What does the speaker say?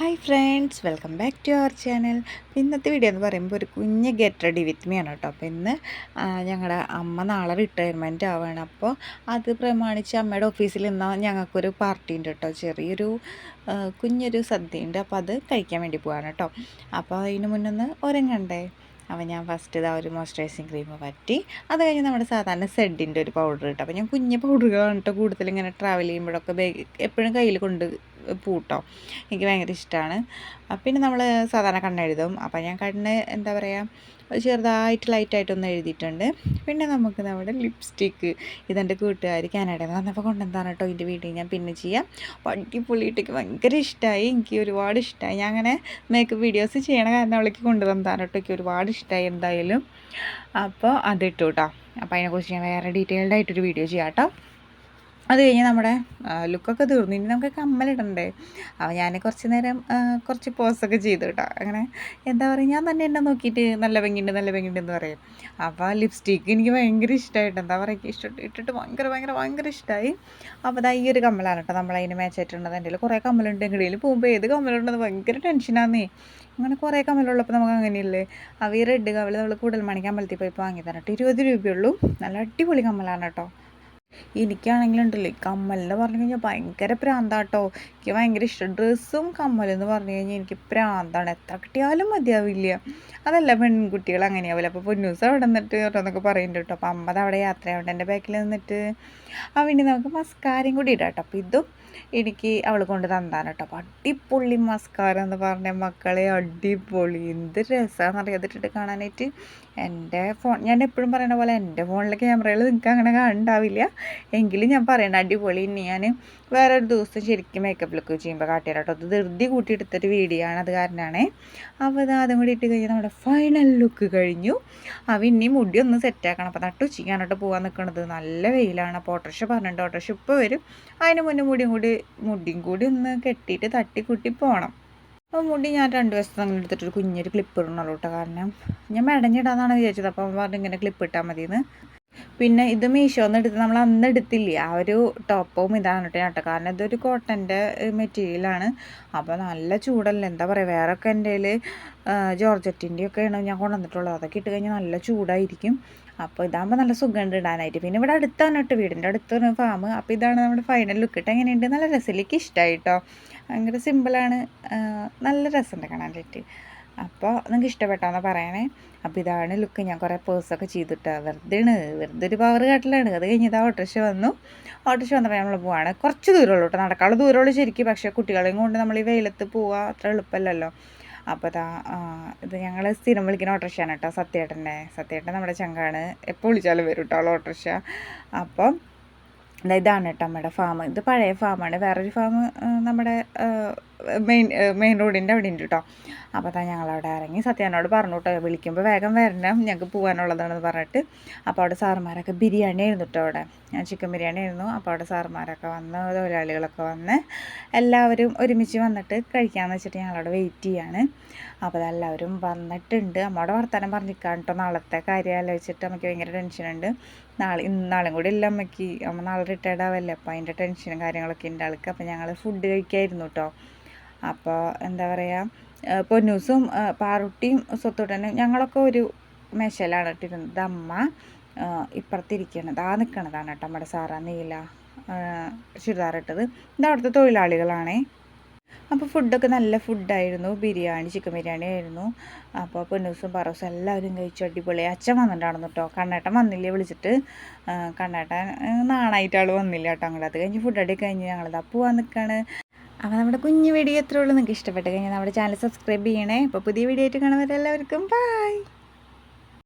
Hi friends welcome back to our channel ഇന്നത്തെ video എന്ന് പറയുമ്പോൾ ഒരു കുഞ്ഞ് ഗെറ്റ് റെഡി വിത്ത് മീ ആണ് കേട്ടോ. അപ്പോൾ ഇന്ന് ഞങ്ങളുടെ അമ്മ നാളെ റിട്ടയർമെന്റ് ആവുകയാണ് അപ്പോൾ അത് പ്രമാണിച്ച് അമ്മയുടെ ഓഫീസിൽ നിന്നാൽ ഞങ്ങൾക്കൊരു പാർട്ടി ഉണ്ട് കേട്ടോ. ചെറിയൊരു കുഞ്ഞൊരു സദ്യ ഉണ്ട്. അപ്പോൾ അത് കഴിക്കാൻ വേണ്ടി പോവാണ് കേട്ടോ. അപ്പോൾ അതിന് മുന്നൊന്ന് ഒരങ്ങണ്ടേ? അപ്പോൾ ഞാൻ ഫസ്റ്റ് ഇതാ ഒരു മോയ്സ്ചറൈസിങ് ക്രീം പറ്റി അത് കഴിഞ്ഞ് നമ്മുടെ സാധാരണ സെഡിന്റെ ഒരു പൗഡർ കിട്ടും അപ്പോൾ ഞാൻ കുഞ്ഞ് പൗഡറുകളാണ് കേട്ടോ കൂടുതൽ ഇങ്ങനെ ട്രാവൽ ചെയ്യുമ്പോഴൊക്കെ എപ്പോഴും കയ്യിൽ കൊണ്ട് പൂട്ടോ. എനിക്ക് ഭയങ്കര ഇഷ്ടമാണ് പിന്നെ നമ്മൾ സാധാരണ കണ്ണെഴുതും അപ്പോൾ ഞാൻ കണ്ണ് എന്താ പറയുക ചെറുതായിട്ട് ലൈറ്റായിട്ടൊന്ന് എഴുതിയിട്ടുണ്ട്. പിന്നെ നമുക്ക് നമ്മുടെ ലിപ്സ്റ്റിക്ക് ഇതെന്റെ കൂട്ടുകാർ കാനഡയിൽ വന്നപ്പോൾ കൊണ്ടുവന്നാണ് കേട്ടോ ഇതിന്റെ വീട്ടിൽ ഞാൻ പിന്നെ ചെയ്യാം. അടിപൊളിയിട്ടൊക്കെ ഭയങ്കര ഇഷ്ടമായി എനിക്ക് ഒരുപാട് ഇഷ്ടമായി ഞാൻ അങ്ങനെ മേക്കപ്പ് വീഡിയോസ് ചെയ്യണ കാരണം അവളേക്ക് കൊണ്ടുവന്നതാണ് കേട്ടോ എനിക്ക് ഒരുപാട് ഇഷ്ടമായി എന്തായാലും. അപ്പോൾ അതിട്ടു കേട്ടോ അപ്പോൾ അതിനെക്കുറിച്ച് ഞാൻ വേറെ ഡീറ്റെയിൽഡ് ആയിട്ടൊരു വീഡിയോ ചെയ്യാം കേട്ടോ അത് കഴിഞ്ഞ് നമ്മുടെ ലുക്കൊക്കെ തീർന്നു. ഇനി നമുക്ക് കമ്മലിടണ്ടേ. അപ്പോൾ ഞാൻ കുറച്ച് നേരം കുറച്ച് പോസൊക്കെ ചെയ്തു കേട്ടോ അങ്ങനെ എന്താ പറയുക ഞാൻ തന്നെ എന്നെ നോക്കിയിട്ട് നല്ല ഭംഗിയുണ്ട് നല്ല ഭംഗിയുണ്ട് എന്ന് പറയും. അപ്പോൾ ലിപ്സ്റ്റിക്ക് എനിക്ക് ഭയങ്കര ഇഷ്ടമായിട്ട് എന്താ പറയുക ഇഷ്ടം ഇട്ടിട്ട് ഭയങ്കര ഭയങ്കര ഭയങ്കര ഇഷ്ടമായി അപ്പോൾ അതാ ഈ ഒരു കമ്മലാണ് കേട്ടോ നമ്മളതിന് മാച്ചായിട്ടുള്ളത് എന്റെ കുറേ കമ്മലുണ്ട്. എങ്ങനെയിൽ പോകുമ്പോൾ ഏത് കമ്മലുണ്ടെന്ന് ഭയങ്കര ടെൻഷനാന്നേ അങ്ങനെ കുറേ കമ്മലുള്ളപ്പോൾ നമുക്ക് അങ്ങനെയല്ലേ? അവ ഈ റെഡ് കമ്മൽ നമ്മൾ കൂടുതൽ മണിക്ക് അമ്പലത്തിൽ പോയി വാങ്ങി തരട്ടെ ഇരുപത് രൂപയുള്ളൂ. നല്ല അടിപൊളി കമ്മലാണ് കേട്ടോ എനിക്കാണെങ്കിലുണ്ടല്ലോ കമ്മൽ എന്ന് പറഞ്ഞു കഴിഞ്ഞാൽ ഭയങ്കര പ്രാന്താട്ടോ. എനിക്ക് ഭയങ്കര ഇഷ്ടം. ഡ്രസ്സും കമ്മലെന്ന് പറഞ്ഞു കഴിഞ്ഞാൽ എനിക്ക് പ്രാന്താണ്. എത്ര കിട്ടിയാലും മതിയാവില്ല. അതല്ല പെൺകുട്ടികൾ അങ്ങനെയാവില്ല. അപ്പോൾ പൊന്നൂസ് അവിടെ നിന്നിട്ട് ഓരോന്നൊക്കെ പറയുന്നുണ്ട് കേട്ടോ അപ്പോൾ അമ്മത് അവിടെ യാത്രയാവേണ്ട എന്റെ ബാക്കിൽ നിന്നിട്ട് ആ വേണ്ടി നമുക്ക് മസ്കാരയും കൂടി ഇടാം കേട്ടോ അപ്പോൾ ഇതും എനിക്ക് അവൾ കൊണ്ട് തന്നാണ് കേട്ടോ അപ്പോൾ അടിപൊളി മസ്കാര എന്ന് പറഞ്ഞ മക്കളെ അടിപൊളി. എന്ത് രസമാണെന്ന് അറിയാതിട്ടിട്ട് കാണാനായിട്ട്. എന്റെ ഫോൺ ഞാൻ എപ്പോഴും പറയുന്ന പോലെ എന്റെ ഫോണിലെ ക്യാമറയിൽ നിങ്ങൾക്ക് അങ്ങനെ കാണുന്നുണ്ടാവില്ല എങ്കിലും ഞാൻ പറയണ അടിപൊളി. ഇനി ഞാൻ വേറെ ഒരു ദിവസം ശരിക്കും മേക്കപ്പ് ലുക്ക് ചെയ്യുമ്പോൾ കാട്ടിയാൽ കേട്ടോ അത് ധൃതി കൂട്ടിയെടുത്തൊരു വീഡിയോ ആണ്. അത് കാരണമാണ് അപ്പോൾ അത് അതും കൂടി ഇട്ട് കഴിഞ്ഞാൽ നമ്മുടെ ഫൈനൽ ലുക്ക് കഴിഞ്ഞു. അവ ഇനി മുടി ഒന്ന് സെറ്റാക്കണം അപ്പോൾ നട്ടുച്ചിക്കാനോട്ട് പോകാൻ നിൽക്കുന്നത് നല്ല വെയിലാണ്. അപ്പോൾ ഓട്ടോറിക്ഷ പറഞ്ഞിട്ടുണ്ട്. ഓട്ടോറിക്ഷ ഇപ്പോൾ വരും. അതിന് മുന്നേ മുടിയും കൂടി മുടിയും കൂടി ഒന്ന് കെട്ടിയിട്ട് തട്ടിക്കുട്ടി പോകണം അപ്പോൾ മുടി ഞാൻ രണ്ട് വശത്ത് അങ്ങനെ എടുത്തിട്ടൊരു കുഞ്ഞൊരു ക്ലിപ്പ് ഇടണല്ലോ കേട്ടോ കാരണം ഞാൻ മെടഞ്ഞിടാന്നാണ് വിചാരിച്ചത്. അപ്പോൾ പറഞ്ഞു ഇങ്ങനെ ക്ലിപ്പ് ഇട്ടാൽ മതിയെന്ന് പിന്നെ ഇത് മീഷോന്ന് എടുത്ത് നമ്മൾ അന്ന് എടുത്തില്ലേ? ആ ഒരു ടോപ്പും ഇതാണ് കേട്ടോ കാരണം ഇതൊരു കോട്ടന്റെ മെറ്റീരിയലാണ് അപ്പോൾ നല്ല ചൂടല്ല? എന്താ പറയുക വേറെ ഒക്കെ എന്റെ കയ്യിൽ ജോർജറ്റിന്റെ ഒക്കെയാണ് ഞാൻ കൊണ്ടുവന്നിട്ടുള്ളത്. അതൊക്കെ ഇട്ട് കഴിഞ്ഞാൽ നല്ല ചൂടായിരിക്കും. അപ്പോൾ ഇതാകുമ്പോൾ നല്ല സുഖമുണ്ട് ഇടാനായിട്ട്. പിന്നെ ഇവിടെ അടുത്താണ് കേട്ടോ വീടിന്റെ അടുത്താണ് ഫാം അപ്പോൾ ഇതാണ് നമ്മുടെ ഫൈനൽ ലുക്ക് ഇട്ട് എങ്ങനെയുണ്ട്? നല്ല രസത്തിലേക്ക് ഇഷ്ടമായി കേട്ടോ. ഭയങ്കര സിമ്പിളാണ് നല്ല രസമുണ്ട് കാണാനായിട്ട്. അപ്പോൾ നിങ്ങൾക്ക് ഇഷ്ടപ്പെട്ടാന്ന് പറയണേ. അപ്പോൾ ഇതാണ് ലുക്ക് ഞാൻ കുറേ പേഴ്സൊക്കെ ചെയ്തിട്ട്. വെറുതെയാണ് വെറുതെ ഒരു പവർ കാട്ടിലാണ്. അത് കഴിഞ്ഞത് ഓട്ടോറിക്ഷ വന്നു. ഓട്ടോറിക്ഷ വന്നപ്പോൾ നമ്മൾ പോവാണ്. കുറച്ച് ദൂരമുള്ളൂ കേട്ടോ നടക്കാനുള്ള ദൂരമുള്ളൂ ശരിക്കും. പക്ഷേ കുട്ടികളെയും കൊണ്ട് നമ്മൾ ഈ വെയിലത്ത് പോവുക അത്ര എളുപ്പമല്ലല്ലോ അപ്പോൾ ഇതാ ഇത് ഞങ്ങൾ സ്ഥിരം വിളിക്കുന്ന ഓട്ടോറിക്ഷയാണ് കേട്ടോ സത്യേട്ടന്റെ. സത്യേട്ടൻ നമ്മുടെ ചങ്കാണ്. എപ്പോൾ വിളിച്ചാലും വരും കേട്ടോ ഓട്ടോറിക്ഷ അപ്പം ഇതാണ് കേട്ടോ നമ്മുടെ ഫാം ഇത് പഴയ ഫാമാണ് വേറൊരു ഫാം നമ്മുടെ മെയിൻ മെയിൻ റോഡിന്റെ അവിടെ ഉണ്ട് കേട്ടോ അപ്പോൾ അതാ ഞങ്ങളവിടെ ഇറങ്ങി സത്യാനോട് പറഞ്ഞു കേട്ടോ വിളിക്കുമ്പോൾ വേഗം വരണം ഞങ്ങൾക്ക് പോകാനുള്ളതാണെന്ന് പറഞ്ഞിട്ട്. അപ്പോൾ അവിടെ സാറുമാരൊക്കെ ബിരിയാണി ആയിരുന്നു കേട്ടോ അവിടെ. ഞാൻ ചിക്കൻ ബിരിയാണി ആയിരുന്നു. അപ്പോൾ അവിടെ സാറുമാരൊക്കെ വന്ന് തൊഴിലാളികളൊക്കെ വന്ന് എല്ലാവരും ഒരുമിച്ച് വന്നിട്ട് കഴിക്കാമെന്ന് വെച്ചിട്ട് ഞങ്ങളവിടെ വെയിറ്റ് ചെയ്യാണ്. അപ്പോൾ അതെല്ലാവരും വന്നിട്ടുണ്ട്. അമ്മയുടെ വർത്തമാനം പറഞ്ഞിരിക്കാൻ കേട്ടോ നാളത്തെ കാര്യം ആലോചിച്ചിട്ട് നമുക്ക് ഭയങ്കര ടെൻഷനുണ്ട് നാളെ ഇന്നാളും കൂടി ഇല്ല അമ്മയ്ക്ക്. അമ്മ നാളെ റിട്ടയർഡ് ആവല്ലേ? അപ്പോൾ അതിന്റെ ടെൻഷനും കാര്യങ്ങളൊക്കെ ഉണ്ട് ആൾക്ക് അപ്പോൾ ഞങ്ങൾ ഫുഡ് കഴിക്കായിരുന്നു കേട്ടോ അപ്പോൾ എന്താ പറയുക പൊന്നൂസും പാറുട്ടിയും സ്വത്തോട്ടനും ഞങ്ങളൊക്കെ ഒരു മെഷലാണ് ഇട്ടിരുന്നത്. അമ്മ ഇപ്പുറത്തിരിക്കണത് ആ നിൽക്കണതാണ് കേട്ടോ നമ്മുടെ സാറാ നീല ചുരിദാർ ഇട്ടത്. ഇത് അവിടുത്തെ തൊഴിലാളികളാണേ. അപ്പോൾ ഫുഡൊക്കെ നല്ല ഫുഡായിരുന്നു ബിരിയാണി ചിക്കൻ ബിരിയാണി ആയിരുന്നു. അപ്പോൾ പൊന്നൂസും പറൂസും എല്ലാവരും കഴിച്ചു അടിപൊളി. അച്ഛൻ വന്നിട്ടുണ്ടായിരുന്നു കേട്ടോ കണ്ണേട്ടൻ വന്നില്ലേ വിളിച്ചിട്ട്. കണ്ണേട്ടൻ നാണായിട്ട് ആൾ വന്നില്ല കേട്ടോ അങ്ങോട്ട് അത് കഴിഞ്ഞ് ഫുഡ് അടി കഴിഞ്ഞ് ഞങ്ങളിതാ പോവാൻ നിൽക്കുകയാണ് അപ്പോൾ നമ്മുടെ കുഞ്ഞു വീഡിയോ എത്ര ഉള്ളൂ. നിങ്ങൾക്ക് ഇഷ്ടപ്പെട്ട് കഴിഞ്ഞാൽ നമ്മുടെ ചാനൽ സബ്സ്ക്രൈബ് ചെയ്യണേ. അപ്പോൾ പുതിയ വീഡിയോ ആയിട്ട് കാണുന്നവരെല്ലാവർക്കും ബൈ